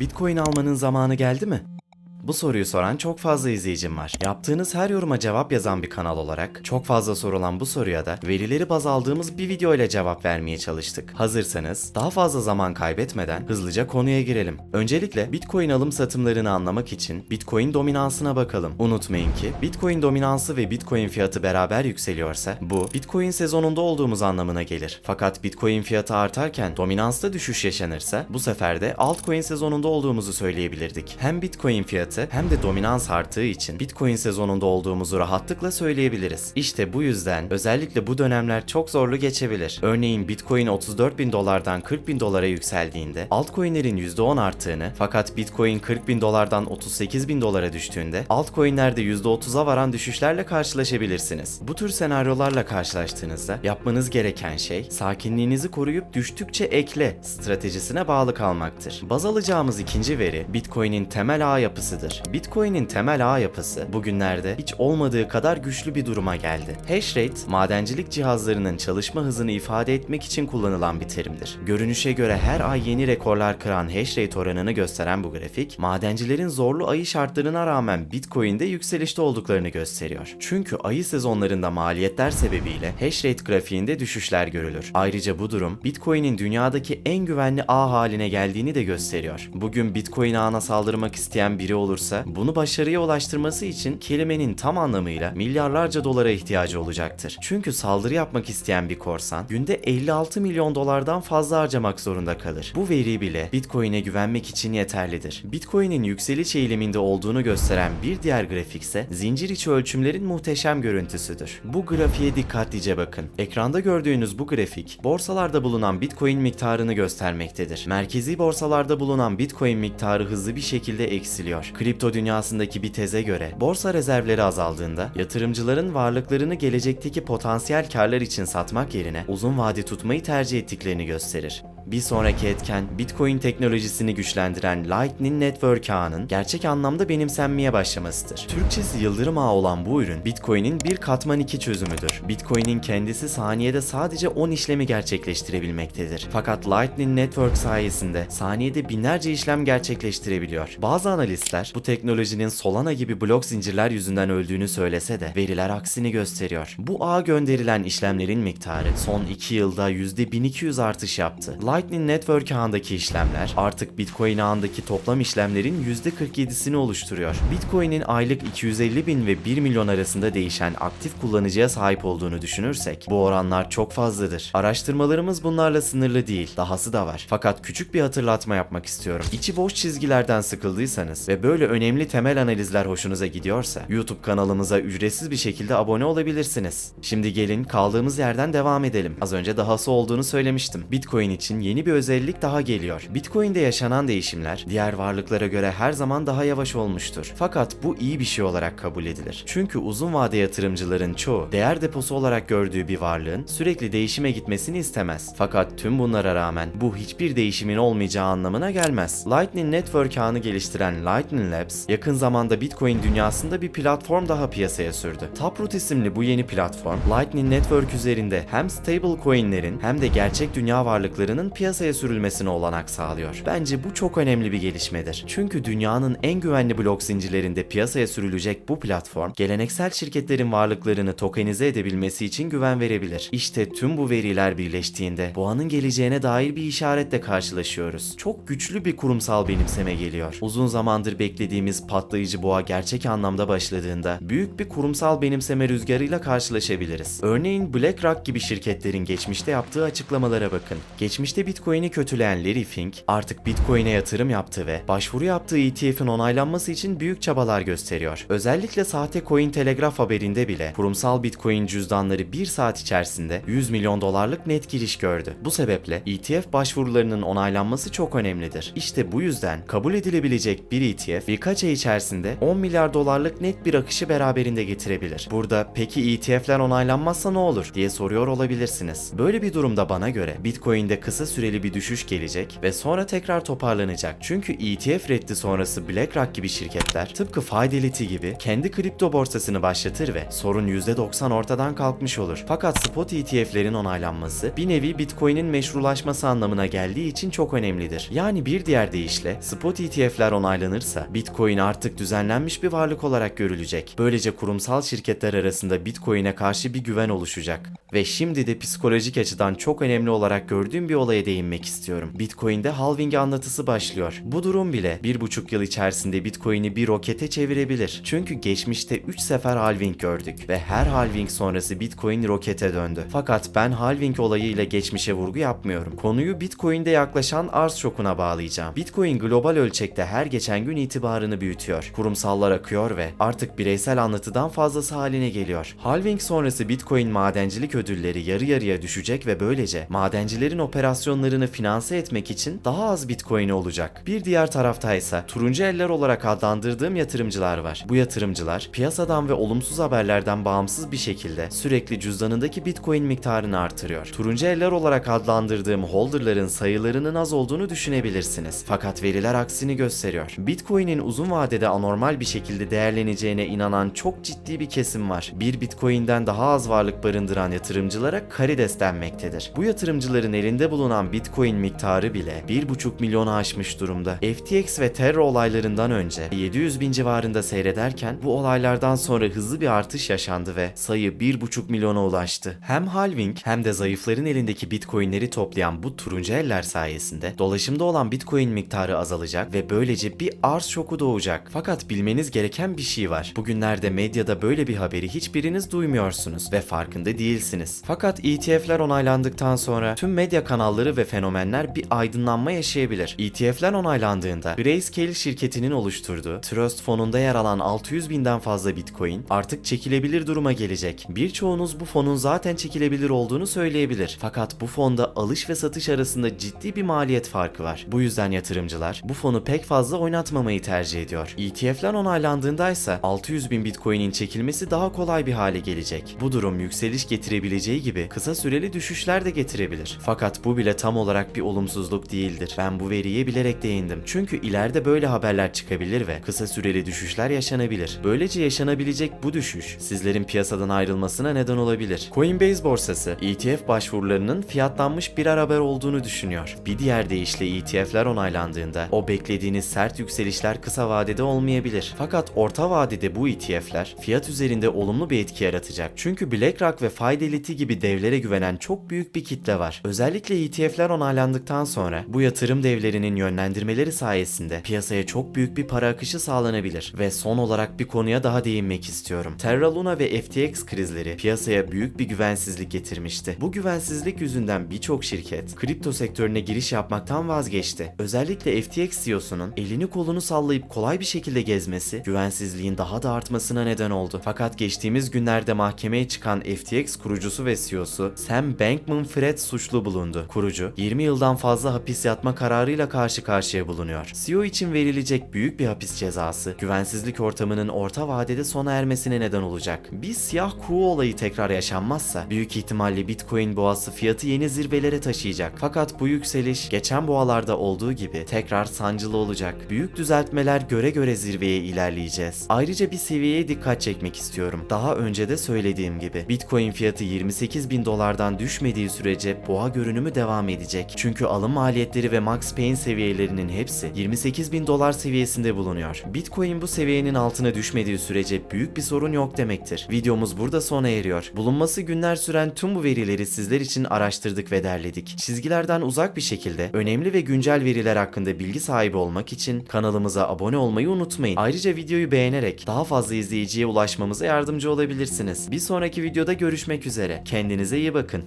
Bitcoin almanın zamanı geldi mi? Bu soruyu soran çok fazla izleyicim var. Yaptığınız her yoruma cevap yazan bir kanal olarak çok fazla sorulan bu soruya da verileri baz aldığımız bir video ile cevap vermeye çalıştık. Hazırsanız daha fazla zaman kaybetmeden hızlıca konuya girelim. Öncelikle Bitcoin alım satımlarını anlamak için Bitcoin dominansına bakalım. Unutmayın ki Bitcoin dominansı ve Bitcoin fiyatı beraber yükseliyorsa bu Bitcoin sezonunda olduğumuz anlamına gelir. Fakat Bitcoin fiyatı artarken dominansta düşüş yaşanırsa bu sefer de altcoin sezonunda olduğumuzu söyleyebilirdik. Hem Bitcoin fiyatı hem de dominans arttığı için Bitcoin sezonunda olduğumuzu rahatlıkla söyleyebiliriz. İşte bu yüzden özellikle bu dönemler çok zorlu geçebilir. Örneğin Bitcoin 34 bin dolardan 40 bin dolara yükseldiğinde altcoinlerin %10 arttığını fakat Bitcoin 40 bin dolardan 38 bin dolara düştüğünde altcoinlerde %30'a varan düşüşlerle karşılaşabilirsiniz. Bu tür senaryolarla karşılaştığınızda yapmanız gereken şey sakinliğinizi koruyup düştükçe ekle stratejisine bağlı kalmaktır. Baz alacağımız ikinci veri Bitcoin'in temel ağ yapısıdır. Bitcoin'in temel ağ yapısı bugünlerde hiç olmadığı kadar güçlü bir duruma geldi. Hashrate, madencilik cihazlarının çalışma hızını ifade etmek için kullanılan bir terimdir. Görünüşe göre her ay yeni rekorlar kıran hashrate oranını gösteren bu grafik, madencilerin zorlu ayı şartlarına rağmen Bitcoin'de yükselişte olduklarını gösteriyor. Çünkü ayı sezonlarında maliyetler sebebiyle hashrate grafiğinde düşüşler görülür. Ayrıca bu durum Bitcoin'in dünyadaki en güvenli ağ haline geldiğini de gösteriyor. Bugün Bitcoin ağına saldırmak isteyen biri olursa bunu başarıya ulaştırması için kelimenin tam anlamıyla milyarlarca dolara ihtiyacı olacaktır. Çünkü saldırı yapmak isteyen bir korsan günde 56 milyon dolardan fazla harcamak zorunda kalır. Bu veri bile Bitcoin'e güvenmek için yeterlidir. Bitcoin'in yükseliş eğiliminde olduğunu gösteren bir diğer grafik ise zincir içi ölçümlerin muhteşem görüntüsüdür. Bu grafiğe dikkatlice bakın. Ekranda gördüğünüz bu grafik borsalarda bulunan Bitcoin miktarını göstermektedir. Merkezi borsalarda bulunan Bitcoin miktarı hızlı bir şekilde eksiliyor. Kripto dünyasındaki bir teze göre borsa rezervleri azaldığında yatırımcıların varlıklarını gelecekteki potansiyel karlar için satmak yerine uzun vade tutmayı tercih ettiklerini gösterir. Bir sonraki etken Bitcoin teknolojisini güçlendiren Lightning Network ağının gerçek anlamda benimsenmeye başlamasıdır. Türkçesi yıldırım ağı olan bu ürün Bitcoin'in bir katman 2 çözümüdür. Bitcoin'in kendisi saniyede sadece 10 işlemi gerçekleştirebilmektedir. Fakat Lightning Network sayesinde saniyede binlerce işlem gerçekleştirebiliyor. Bazı analistler bu teknolojinin Solana gibi blok zincirler yüzünden öldüğünü söylese de veriler aksini gösteriyor. Bu ağa gönderilen işlemlerin miktarı son 2 yılda %1200 artış yaptı. Lightning Network ağındaki işlemler artık Bitcoin ağındaki toplam işlemlerin %47'sini oluşturuyor. Bitcoin'in aylık 250 bin ve 1 milyon arasında değişen aktif kullanıcıya sahip olduğunu düşünürsek bu oranlar çok fazladır. Araştırmalarımız bunlarla sınırlı değil, dahası da var. Fakat küçük bir hatırlatma yapmak istiyorum. İçi boş çizgilerden sıkıldıysanız ve böyle önemli temel analizler hoşunuza gidiyorsa YouTube kanalımıza ücretsiz bir şekilde abone olabilirsiniz. Şimdi gelin kaldığımız yerden devam edelim. Az önce dahası olduğunu söylemiştim. Bitcoin için yeni bir özellik daha geliyor. Bitcoin'de yaşanan değişimler diğer varlıklara göre her zaman daha yavaş olmuştur. Fakat bu iyi bir şey olarak kabul edilir. Çünkü uzun vade yatırımcıların çoğu değer deposu olarak gördüğü bir varlığın sürekli değişime gitmesini istemez. Fakat tüm bunlara rağmen bu hiçbir değişimin olmayacağı anlamına gelmez. Lightning Network ağını geliştiren Lightning Labs yakın zamanda Bitcoin dünyasında bir platform daha piyasaya sürdü. Taproot isimli bu yeni platform Lightning Network üzerinde hem stable coinlerin hem de gerçek dünya varlıklarının piyasaya sürülmesine olanak sağlıyor. Bence bu çok önemli bir gelişmedir. Çünkü dünyanın en güvenli blok zincirlerinde piyasaya sürülecek bu platform geleneksel şirketlerin varlıklarını tokenize edebilmesi için güven verebilir. İşte tüm bu veriler birleştiğinde boğanın geleceğine dair bir işaretle karşılaşıyoruz. Çok güçlü bir kurumsal benimseme geliyor. Uzun zamandır beklediğimiz patlayıcı boğa gerçek anlamda başladığında büyük bir kurumsal benimseme rüzgarıyla karşılaşabiliriz. Örneğin BlackRock gibi şirketlerin geçmişte yaptığı açıklamalara bakın. Geçmişte Bitcoin'i kötüleyen Larry Fink artık Bitcoin'e yatırım yaptı ve başvuru yaptığı ETF'in onaylanması için büyük çabalar gösteriyor. Özellikle sahte Coin Telegraph haberinde bile kurumsal Bitcoin cüzdanları bir saat içerisinde 100 milyon dolarlık net giriş gördü. Bu sebeple ETF başvurularının onaylanması çok önemlidir. İşte bu yüzden kabul edilebilecek bir ETF birkaç ay içerisinde 10 milyar dolarlık net bir akışı beraberinde getirebilir. Burada peki ETF'ler onaylanmazsa ne olur diye soruyor olabilirsiniz. Böyle bir durumda bana göre Bitcoin'de kısa süreli bir düşüş gelecek ve sonra tekrar toparlanacak. Çünkü ETF reddi sonrası BlackRock gibi şirketler tıpkı Fidelity gibi kendi kripto borsasını başlatır ve sorun %90 ortadan kalkmış olur. Fakat spot ETF'lerin onaylanması bir nevi Bitcoin'in meşrulaşması anlamına geldiği için çok önemlidir. Yani bir diğer deyişle spot ETF'ler onaylanırsa Bitcoin artık düzenlenmiş bir varlık olarak görülecek. Böylece kurumsal şirketler arasında Bitcoin'e karşı bir güven oluşacak. Ve şimdi de psikolojik açıdan çok önemli olarak gördüğüm bir olaya değinmek istiyorum. Bitcoin'de halving anlatısı başlıyor. Bu durum bile bir buçuk yıl içerisinde Bitcoin'i bir rokete çevirebilir. Çünkü geçmişte 3 sefer halving gördük ve her halving sonrası Bitcoin rokete döndü. Fakat ben halving olayıyla geçmişe vurgu yapmıyorum. Konuyu Bitcoin'de yaklaşan arz şokuna bağlayacağım. Bitcoin global ölçekte her geçen gün itibarını büyütüyor. Kurumsallar akıyor ve artık bireysel anlatıdan fazlası haline geliyor. Halving sonrası Bitcoin madencilik ödülleri yarı yarıya düşecek ve böylece madencilerin operasyonlarını finanse etmek için daha az Bitcoin olacak. Bir diğer tarafta ise turuncu eller olarak adlandırdığım yatırımcılar var. Bu yatırımcılar piyasadan ve olumsuz haberlerden bağımsız bir şekilde sürekli cüzdanındaki Bitcoin miktarını artırıyor. Turuncu eller olarak adlandırdığım holderların sayılarının az olduğunu düşünebilirsiniz. Fakat veriler aksini gösteriyor. Bitcoin'in uzun vadede anormal bir şekilde değerleneceğine inanan çok ciddi bir kesim var. Bir Bitcoin'den daha az varlık barındıran yatırımcılara karides denmektedir. Bu yatırımcıların elinde bulunan Bitcoin miktarı bile 1,5 milyonu aşmış durumda. FTX ve Terra olaylarından önce 700 bin civarında seyrederken bu olaylardan sonra hızlı bir artış yaşandı ve sayı 1,5 milyona ulaştı. Hem halving hem de zayıfların elindeki Bitcoin'leri toplayan bu turuncu eller sayesinde dolaşımda olan Bitcoin miktarı azalacak ve böylece bir arz şoku doğacak. Fakat bilmeniz gereken bir şey var. Bugünlerde medyada böyle bir haberi hiçbiriniz duymuyorsunuz ve farkında değilsiniz. Fakat ETF'ler onaylandıktan sonra tüm medya kanalları ve fenomenler bir aydınlanma yaşayabilir. ETF'ler onaylandığında Grayscale şirketinin oluşturduğu Trust fonunda yer alan 600 binden fazla Bitcoin artık çekilebilir duruma gelecek. Birçoğunuz bu fonun zaten çekilebilir olduğunu söyleyebilir. Fakat bu fonda alış ve satış arasında ciddi bir maliyet farkı var. Bu yüzden yatırımcılar bu fonu pek fazla oynatmamayı tercih ediyor. ETF'ler onaylandığında ise 600 bin Bitcoin'in çekilmesi daha kolay bir hale gelecek. Bu durum yükseliş getirebileceği gibi kısa süreli düşüşler de getirebilir. Fakat bu bile tam olarak bir olumsuzluk değildir. Ben bu veriye bilerek değindim. Çünkü ileride böyle haberler çıkabilir ve kısa süreli düşüşler yaşanabilir. Böylece yaşanabilecek bu düşüş sizlerin piyasadan ayrılmasına neden olabilir. Coinbase borsası ETF başvurularının fiyatlanmış birer haber olduğunu düşünüyor. Bir diğer deyişle ETF'ler onaylandığında o beklediğiniz sert yükselişler kısa vadede olmayabilir. Fakat orta vadede bu ETF'ler fiyat üzerinde olumlu bir etki yaratacak. Çünkü BlackRock ve Fidelity gibi devlere güvenen çok büyük bir kitle var. Özellikle ETF'ler onaylandıktan sonra bu yatırım devlerinin yönlendirmeleri sayesinde piyasaya çok büyük bir para akışı sağlanabilir. Ve son olarak bir konuya daha değinmek istiyorum. Terra Luna ve FTX krizleri piyasaya büyük bir güvensizlik getirmişti. Bu güvensizlik yüzünden birçok şirket kripto sektörüne giriş yapmaktan vazgeçti. Özellikle FTX CEO'sunun elini kolunu sallayıp kolay bir şekilde gezmesi güvensizliğin daha da artmasına neden oldu. Fakat geçtiğimiz günlerde mahkemeye çıkan FTX kurucusu ve CEO'su Sam Bankman-Fried suçlu bulundu. Kurucu 20 yıldan fazla hapis yatma kararıyla karşı karşıya bulunuyor. CEO için verilecek büyük bir hapis cezası güvensizlik ortamının orta vadede sona ermesine neden olacak. Bir siyah kuğu olayı tekrar yaşanmazsa büyük ihtimalle Bitcoin boğası fiyatı yeni zirvelere taşıyacak. Fakat bu yükseliş geçen boğalarda olduğu gibi tekrar sancılı olacak. Büyük düzeltmeler göre göre zirveye ilerleyeceğiz. Ayrıca bir seviyeye dikkat çekmek istiyorum. Daha önce de söylediğim gibi Bitcoin fiyatı 28 bin dolardan düşmediği sürece boğa görünümü devam edecek. Çünkü alım maliyetleri ve max pain seviyelerinin hepsi 28 bin dolar seviyesinde bulunuyor. Bitcoin bu seviyenin altına düşmediği sürece büyük bir sorun yok demektir. Videomuz burada sona eriyor. Bulunması günler süren tüm bu verileri sizler için araştırdık ve derledik. Çizgilerden uzak bir şekilde önemli ve güncel veriler hakkında bilgi sahibi olmak için kanalımıza abone olmayı unutmayın. Ayrıca videoyu beğenerek daha fazla izleyiciye ulaşmamıza yardımcı olabilirsiniz. Bir sonraki videoda görüşmek üzere. Kendinize iyi bakın.